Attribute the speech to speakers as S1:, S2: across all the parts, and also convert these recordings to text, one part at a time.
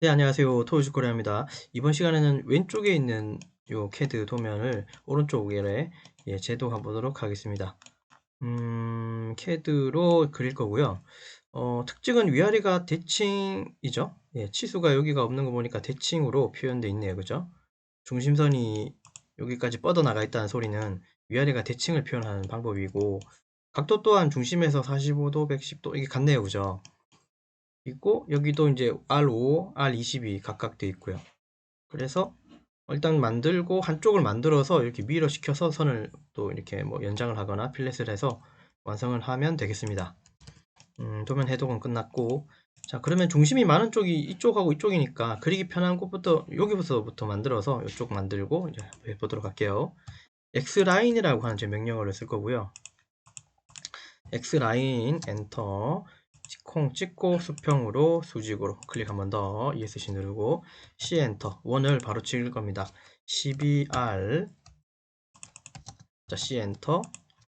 S1: 네, 안녕하세요. 토요즈코리아입니다. 이번 시간에는 왼쪽에 있는 요 캐드 도면을 오른쪽에 예, 제도해 보도록 하겠습니다. 음, 캐드로 그릴 거고요. 어, 특징은 위아래가 대칭이죠. 예, 치수가 여기가 없는 거 보니까 대칭으로 표현되어 있네요. 그죠? 중심선이 여기까지 뻗어나가 있다는 소리는 위아래가 대칭을 표현하는 방법이고 각도 또한 중심에서 45도, 110도 이게 같네요. 그죠? 있고 여기도 이제 R5, R22 각각 되어 있고요. 그래서 일단 만들고 한쪽을 만들어서 이렇게 미러 시켜서 선을 또 이렇게 뭐 연장을 하거나 필렛을 해서 완성을 하면 되겠습니다. 음, 도면 해독은 끝났고 자 그러면 중심이 많은 쪽이 이쪽하고 이쪽이니까 그리기 편한 곳부터 여기부터부터 만들어서 이쪽 만들고 이제 해보도록 할게요. X라인이라고 하는 제 명령어를 쓸 거고요. X라인 엔터 콩 찍고 수평으로 수직으로 클릭 한 번 더 ESC 누르고 C 엔터 원을 바로 찍을 겁니다. 12R 자 C 엔터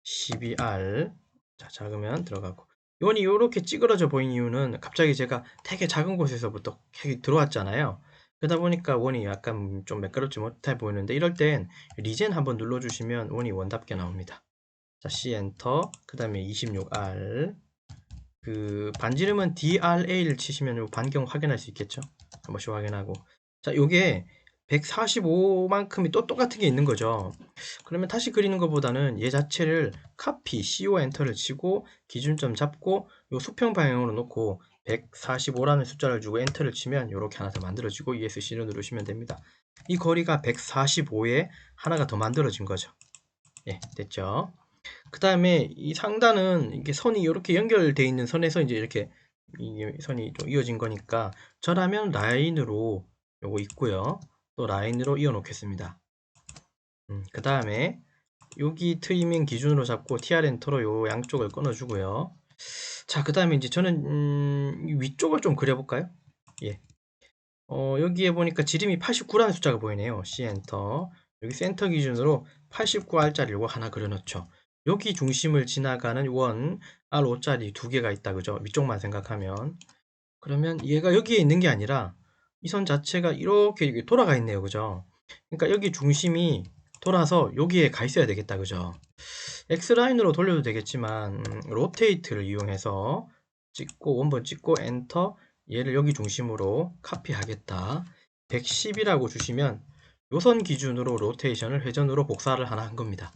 S1: 12R 자 작으면 들어가고. 원이 이렇게 찌그러져 보이는 이유는 갑자기 제가 되게 작은 곳에서부터 들어왔잖아요. 그러다 보니까 원이 약간 좀 매끄럽지 못해 보이는데 이럴 땐 리젠 한번 눌러주시면 원이 원답게 나옵니다. 자 C 엔터 그 다음에 26R 그 반지름은 DRA를 치시면 반경 확인할 수 있겠죠. 한 번씩 확인하고. 자, 요게 145만큼이 또 똑같은 게 있는 거죠. 그러면 다시 그리는 것보다는 얘 자체를 카피, CO 엔터를 치고 기준점 잡고 요 수평 방향으로 놓고 145라는 숫자를 주고 엔터를 치면 이렇게 하나 더 만들어지고 ESC를 누르시면 됩니다. 이 거리가 145에 하나가 더 만들어진 거죠. 예, 됐죠. 그 다음에 이 상단은 이게 선이 이렇게 연결되어 있는 선에서 이제 이렇게 이 선이 좀 이어진 거니까 저라면 라인으로 요거 있고요. 또 라인으로 이어 놓겠습니다. 음, 그 다음에 여기 트리밍 기준으로 잡고 TR 엔터로 요 양쪽을 끊어주고요. 자, 그 다음에 이제 저는 음, 위쪽을 좀 그려볼까요? 예. 어, 여기에 보니까 지름이 89라는 숫자가 보이네요. C 엔터. 여기 센터 기준으로 89R짜리 이 하나 그려놓죠. 여기 중심을 지나가는 원 R5짜리 두 개가 있다 그죠? 위쪽만 생각하면. 그러면 얘가 여기에 있는 게 아니라 이 선 자체가 이렇게 돌아가 있네요 그죠? 그러니까 여기 중심이 돌아서 여기에 가 있어야 되겠다 그죠? X라인으로 돌려도 되겠지만 음, 로테이트를 이용해서 찍고 원본 찍고 엔터 얘를 여기 중심으로 카피하겠다. 110이라고 주시면 요선 기준으로 로테이션을 회전으로 복사를 하나 한 겁니다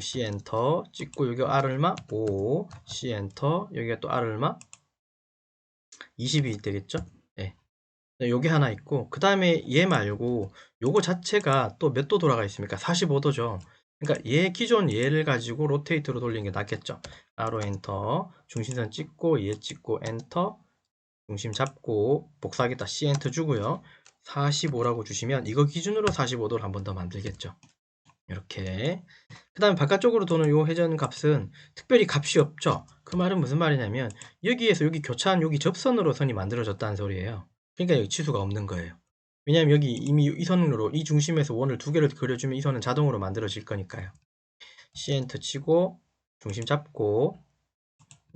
S1: C 엔터 찍고 여기 R을마? 5 C 엔터 여기가 또 R을마? 20이 되겠죠? 네. 여기 하나 있고 그 다음에 얘 말고 요거 자체가 또 몇 도 돌아가 있습니까? 45도죠. 그러니까 얘 기존 얘를 가지고 로테이트로 돌리는 게 낫겠죠? R로 엔터 중심선 찍고 얘 찍고 엔터 중심 잡고 복사하겠다. C 엔터 주고요. 45라고 주시면 이거 기준으로 45도를 한 번 더 만들겠죠 이렇게. 그 다음에 바깥쪽으로 도는 요 회전 값은 특별히 값이 없죠. 그 말은 무슨 말이냐면 여기에서 여기 교차한 여기 접선으로 선이 만들어졌다는 소리예요. 그러니까 여기 치수가 없는 거예요. 왜냐하면 여기 이미 이 선으로 이 중심에서 원을 두 개를 그려주면 이 선은 자동으로 만들어질 거니까요. C 엔터 치고 중심 잡고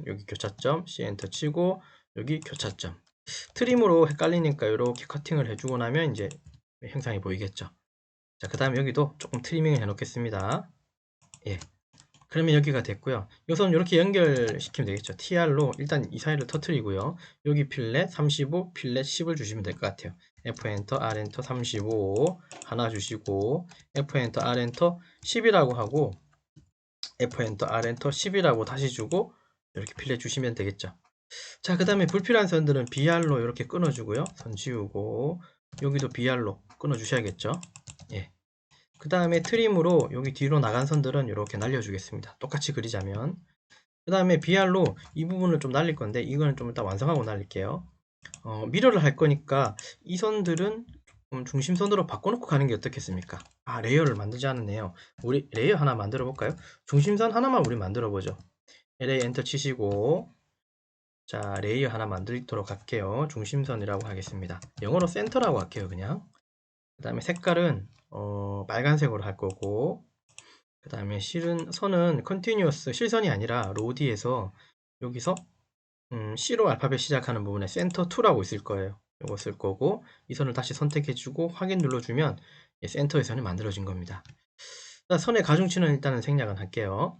S1: 여기 교차점 C 엔터 치고 여기 교차점. 트림으로 헷갈리니까 이렇게 커팅을 해주고 나면 이제 형상이 보이겠죠 자, 그 다음에 여기도 조금 트리밍을 해 놓겠습니다. 예. 그러면 여기가 됐고요. 요선 이렇게 연결시키면 되겠죠. TR로 일단 이 사이를 터트리고요. 여기 필렛 35, 필렛 10을 주시면 될 것 같아요. F 엔터, R 엔터 35 하나 주시고 F 엔터, R 엔터 10이라고 하고 F 엔터, R 엔터 10이라고 다시 주고 이렇게 필렛 주시면 되겠죠. 자, 그 다음에 불필요한 선들은 BR로 이렇게 끊어주고요. 선 지우고 여기도 BR로 끊어주셔야겠죠. 예. 그 다음에 트림으로 여기 뒤로 나간 선들은 이렇게 날려주겠습니다. 똑같이 그리자면 그 다음에 BR로 이 부분을 좀 날릴 건데 이거는 좀 이따 완성하고 날릴게요. 어, 미러를 할 거니까 이 선들은 좀 중심선으로 바꿔놓고 가는 게 어떻겠습니까? 아 레이어를 만들지 않았네요. 우리 레이어 하나 만들어 볼까요? 중심선 하나만 우리 만들어 보죠. LA 엔터 치시고 자 레이어 하나 만들도록 할게요. 중심선이라고 하겠습니다. 영어로 센터라고 할게요 그냥. 그 다음에 색깔은 어, 빨간색으로 할 거고 그 다음에 실은 선은 컨티뉴어스 실선이 아니라 로디에서 여기서 음, C로 알파벳 시작하는 부분에 센터 2라고 있을 거예요. 요거 쓸 거고 이 선을 다시 선택해주고 확인 눌러주면 예, 센터의 선이 만들어진 겁니다. 자, 선의 가중치는 일단은 생략은 할게요.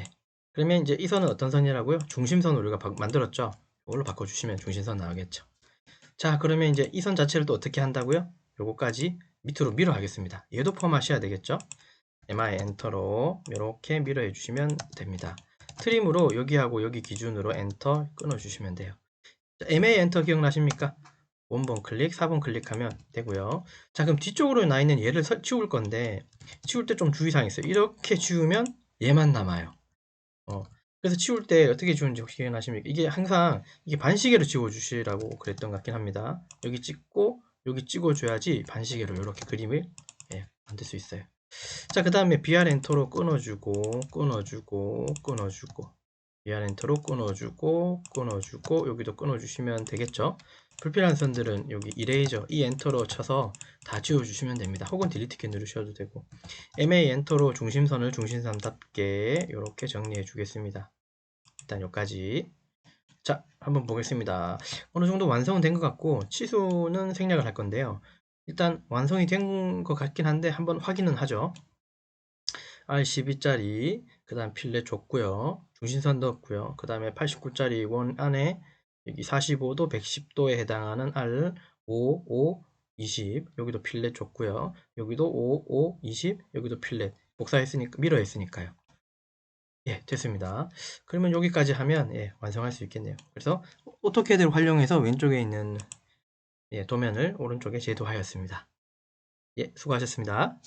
S1: 예. 그러면 이제 이 선은 어떤 선이라고요? 중심선 우리가 바- 만들었죠. 이걸로 바꿔주시면 중심선 나오겠죠. 자, 그러면 이제 이 선 자체를 또 어떻게 한다고요? 요거까지 밑으로 밀어 가겠습니다. 얘도 포함하셔야 되겠죠? MI 엔터로 이렇게 밀어 해주시면 됩니다. 트림으로 여기하고 여기 기준으로 엔터 끊어주시면 돼요. 자, MA 엔터 기억나십니까? 원번 클릭, 4번 클릭하면 되고요. 자, 그럼 뒤쪽으로 나 있는 얘를 설- 치울 건데 치울 때 좀 주의사항이 있어요. 이렇게 치우면 얘만 남아요. 어, 그래서 치울 때 어떻게 치우는지 혹시 기억나십니까? 이게 항상 이게 반시계로 치워주시라고 그랬던 것 같긴 합니다. 여기 찍고 여기 찍어줘야지 반시계로 이렇게 그림을 예, 만들 수 있어요. 자, 그 다음에 BR 엔터로 끊어주고, 끊어주고, 끊어주고, BR 엔터로 끊어주고, 끊어주고, 여기도 끊어주시면 되겠죠? 불필요한 선들은 여기 이레이저, 이 엔터로 쳐서 다 지워주시면 됩니다. 혹은 딜리트 키 누르셔도 되고, MA 엔터로 중심선을 중심선답게 이렇게 정리해 주겠습니다. 일단 여기까지. 자, 한번 보겠습니다. 어느 정도 완성은 된 것 같고, 치수는 생략을 할 건데요. 일단 완성이 된 것 같긴 한데 한번 확인은 하죠. R12짜리 그 다음 필렛 줬고요. 중심선 넣었고요. 그 다음에 89짜리 원 안에 여기 45도 110도에 해당하는 R 5, 5, 20 여기도 필렛 줬고요. 여기도 5, 5, 20 여기도 필렛 복사했으니까 밀어 했으니까요. 예, 됐습니다. 그러면 여기까지 하면 예, 완성할 수 있겠네요. 그래서 오토캐드를 활용해서 왼쪽에 있는 예, 도면을 오른쪽에 제도하였습니다. 예, 수고하셨습니다.